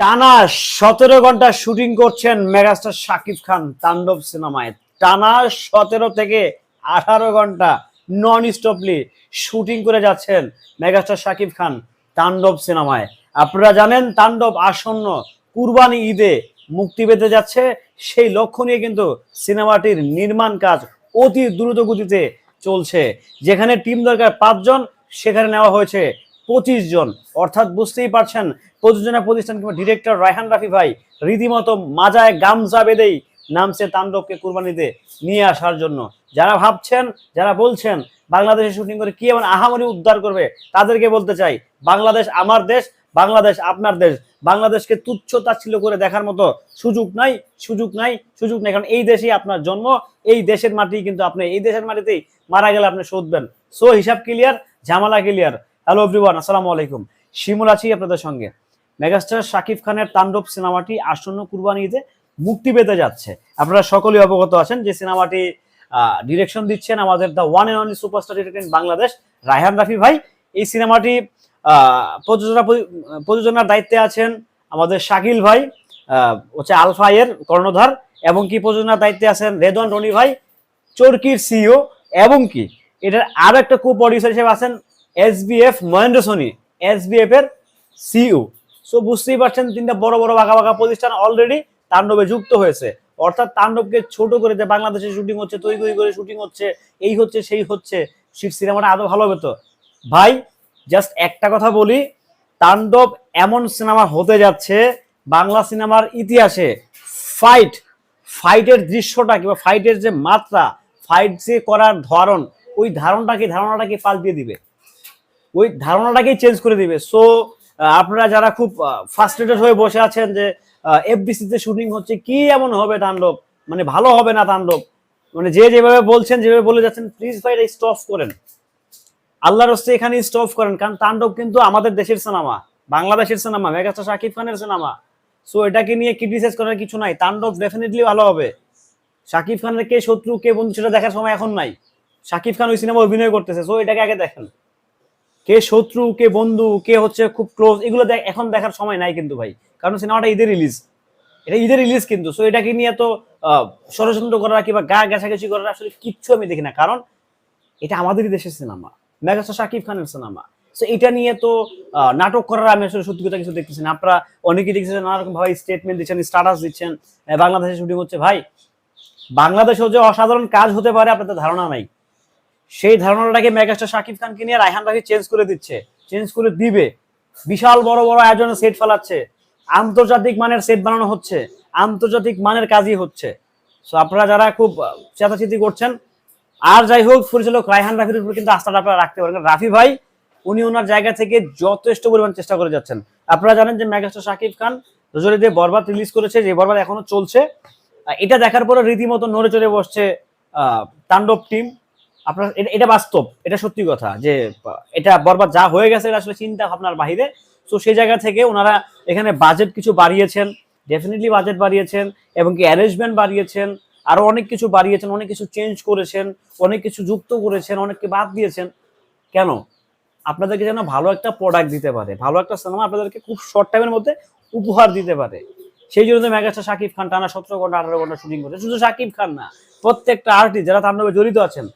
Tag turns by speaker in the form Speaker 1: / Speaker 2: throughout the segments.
Speaker 1: টানা সতেরো ঘণ্টা শুটিং করছেন মেগাস্টার শাকিব খান তাণ্ডব সিনেমায়। টানা সতেরো থেকে আঠারো ঘণ্টা নন স্টপলি শুটিং করে যাচ্ছেন মেগাস্টার শাকিব খান তাণ্ডব সিনেমায়। আপনারা জানেন, তাণ্ডব আসন্ন কুরবানি ঈদে মুক্তি পেতে যাচ্ছে। সেই লক্ষ্য নিয়ে কিন্তু সিনেমাটির নির্মাণ কাজ অতি দ্রুত গতিতে চলছে। যেখানে টিম দরকার পাঁচজন, সেখানে নেওয়া হয়েছে পঁচিশ জন। অর্থাৎ বুঝতেই পারছেন, প্রযোজনা প্রতিষ্ঠান কিংবা ডিরেক্টর রায়হান রাফি ভাই রীতিমতো মাজায় গামছা বেঁধেই নামছে তাণ্ডবকে কুরবানিতে নিয়ে আসার জন্য। যারা ভাবছেন, যারা বলছেন, বাংলাদেশে শুটিং করে কি এমন আহামরি উদ্ধার করবে, তাদেরকে বলতে চাই, বাংলাদেশ আমার দেশ, বাংলাদেশ আপনার দেশ। বাংলাদেশকে তুচ্ছ তাচ্ছিল্য করে দেখার মতো সুযোগ নাই সুযোগ নাই সুযোগ নাই। কারণ এই দেশেই আপনার জন্ম, এই দেশের মাটি কিন্তু আপনি, এই দেশের মাটিতেই মারা গেলে আপনি শোধবেন। সো হিসাব ক্লিয়ার ঝামেলা ক্লিয়ার হ্যালো এভরিওয়ান আসসালামু আলাইকুম শিমুল আছি আপনাদের সঙ্গে। মেগাস্টার শাকিব খানের তাণ্ডব সিনেমাটি আসন্ন কুরবানিতে মুক্তি পেতে যাচ্ছে। আপনারা সকলেই অবগত আছেন যে সিনেমাটি ডিরেকশন দিচ্ছেন আমাদের the one and only superstar director Bangladesh Raihan Rafi ভাই। এই সিনেমাটি প্রযোজনা প্রযোজনার দায়িত্বে আছেন আমাদের শাকিল ভাই হচ্ছে আলফা এর কর্ণধার, এবং কি প্রযোজনার দায়িত্বে আছেন রেদওয়ান রনি ভাই, চরকির সিইও এবং কি? এটার আরও একটা কো প্রডিউসার হিসেবে আছেন এসবিএফ মহেন্দ্র সোনি এসবিএফ এর সিইও সো বুঝতেই পারছেন, তিনটা বড় বড় বাঁকা বাঁকা প্রতিষ্ঠান অলরেডি তাণ্ডবে যুক্ত হয়েছে। অর্থাৎ তাণ্ডবকে ছোট করে যে বাংলাদেশে শুটিং হচ্ছে, তৈরি করে শুটিং হচ্ছে, এই হচ্ছে, সেই হচ্ছে সেই সিনেমাটা আদৌ ভালো হবে তো? ভাই জাস্ট একটা কথা বলি, তাণ্ডব এমন সিনেমা হতে যাচ্ছে, বাংলা সিনেমার ইতিহাসে ফাইট ফাইটের দৃশ্যটা কিংবা ফাইটের যে মাত্রা ফাইট যে করার ধরন, ওই ধারণটা কি ধারণটাকে ধারণাটাকে পাল্টিয়ে দিবে? ওই ধারণাটাকেই চেঞ্জ করে দিবে। সো আপনারা যারা খুব ফার্স্ট্রেটেড হয়ে বসে আছেন যে এফবিসিতে শুটিং হচ্ছে, কি এমন হবে তাণ্ডব? মানে ভালো হবে না তাণ্ডব? মানে যে যেভাবে বলছেন, যেভাবে বলে যাচ্ছেন প্লিজ ভাই, এটা স্টপ করেন। আল্লাহর হস্তে এখানে স্টপ করেন, কারণ তাণ্ডব কিন্তু আমাদের দেশের সিনেমা বাংলাদেশের সিনেমা মেগাস্টার শাকিব খানের সিনেমা সো এটাকে নিয়ে ক্রিটিসাইজ করার কিছু নাই, তাণ্ডব ডেফিনেটলি ভালো হবে। শাকিব খানের কে শত্রু, কে বন্ধু, সেটা দেখার সময় এখন নাই। শাকিব খান ওই সিনেমা অভিনয় করতেছে সো এটাকে আগে দেখেন। কে শত্রু, কে বন্ধু, কে হচ্ছে খুব ক্লোজ এগুলো এখন দেখার সময় নাই কিন্তু ভাই। কারণ সিনেমাটা ঈদের রিলিজ এটা ঈদের রিলিজ কিন্তু সো এটাকে নিয়ে তো ষড়যন্ত্র করা কিংবা গা ঘেঁষাঘেঁষি করার আসলে কিচ্ছু আমি দেখি না। কারণ এটা আমাদেরই দেশের সিনেমা, মেগাস্টার শাকিব খানের সিনেমা। সো এটা নিয়ে তো নাটক করার আমি আসলে সত্যি কথা কিছু দেখতেছি না। আপনারা অনেকেই দেখতেছেন নানা রকম ভাবে স্টেটমেন্ট দিচ্ছেন স্ট্যাটাস দিচ্ছেন বাংলাদেশে শুটিং হচ্ছে। ভাই, বাংলাদেশেও যে অসাধারণ কাজ হতে পারে আপনাদের ধারণা নাই। সেই ধারণাটাকে মেগাস্টার শাকিব খানকে নিয়ে রায়হান রাফি চেঞ্জ করে দিচ্ছে চেঞ্জ করে দিবে। বিশাল বড় বড় আয়োজনে সেট ফেলাচ্ছে। আন্তর্জাতিক মানের সেট বানানো হচ্ছে। আন্তর্জাতিক মানের কাজই হচ্ছে। সো আপনারা যারা খুব চেতাচিতি করছেন, আর যাই হোক, পরিচালক রায়হান রাফির উপর কিন্তু আস্থাটা আপনারা রাখতে পারেন। রাফি ভাই, উনি ওনার জায়গা থেকে যথেষ্ট পরিমাণ চেষ্টা করে যাচ্ছেন। আপনারা জানেন যে মেগাস্টার শাকিব খান রজনী দিয়ে বরবাদ রিলিজ করেছে, যে বরবাদ এখনও চলছে। এটা দেখার পরে রীতিমতো নড়ে চড়ে বসছে তাণ্ডব টিম আপনার এটা- বাস্তব, এটা সত্যি কথা যে, এটা বরবাদ যা হয়ে গেছে এটা আসলে চিন্তা ভাবনার বাহিরে। তো সেই জায়গা থেকে ওনারা এখানে বাজেট কিছু বাড়িয়েছেন ডেফিনেটলি বাজেট বাড়িয়েছেন এবং কি অ্যারেঞ্জমেন্ট বাড়িয়েছেন, আরও অনেক কিছু বাড়িয়েছেন, অনেক কিছু চেঞ্জ করেছেন, অনেক কিছু যুক্ত করেছেন, অনেককে বাদ দিয়েছেন। কেন? আপনাদেরকে যেন ভালো একটা প্রোডাক্ট দিতে পারে, ভালো একটা সিনেমা আপনাদেরকে খুব শর্ট টাইমের মধ্যে উপহার দিতে পারে। সেই জন্য মেগাস্টার শাকিব খান টানা সতেরো ঘণ্টা, আঠারো ঘণ্টা শুটিং করছে। শুধু শাকিব খান না, প্রত্যেকটা আর্টিস্ট যারা তাণ্ডবে জড়িত আছেন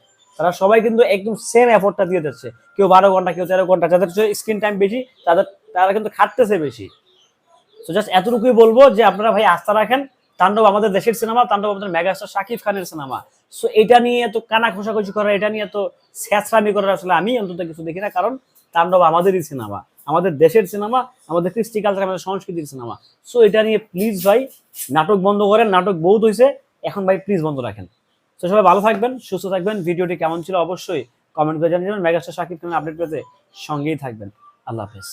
Speaker 1: তারা সবাই কিন্তু একদম সেম এফোর্টটা দিয়ে যাচ্ছে। কেউ বারো ঘণ্টা, কেউ তেরো ঘণ্টা। যাদের স্ক্রিন টাইম বেশি, তাদের, তারা কিন্তু খাটতেছে বেশি। তো জাস্ট এতটুকুই বলব যে আপনারা ভাই আস্থা রাখেন। তাণ্ডব আমাদের দেশের সিনেমা তাণ্ডব আমাদের মেগাস্টার শাকিব খানের সিনেমা সো এটা নিয়ে তো কানা খোসাখুচি করা, এটা নিয়ে তো স্যাঁচরামি করার আসলে আমি অন্তত কিছু দেখি না, কারণ তাণ্ডব আমাদেরই সিনেমা আমাদের দেশের সিনেমা আমাদের কৃষ্টি কালচার আমাদের সংস্কৃতির সিনেমা সো এটা নিয়ে প্লিজ ভাই, নাটক বন্ধ করেন, নাটক বহুত হয়েছে এখন ভাই প্লিজ বন্ধ রাখেন। তো সবাই ভালো থাকবেন, সুস্থ থাকবেন। ভিডিওটি কেমন ছিল অবশ্যই কমেন্ট করে জানিয়ে দেবেন মেগাস্টার সাকিব খানের আপডেট পেতে সঙ্গেই থাকবেন। আল্লাহ হাফেজ।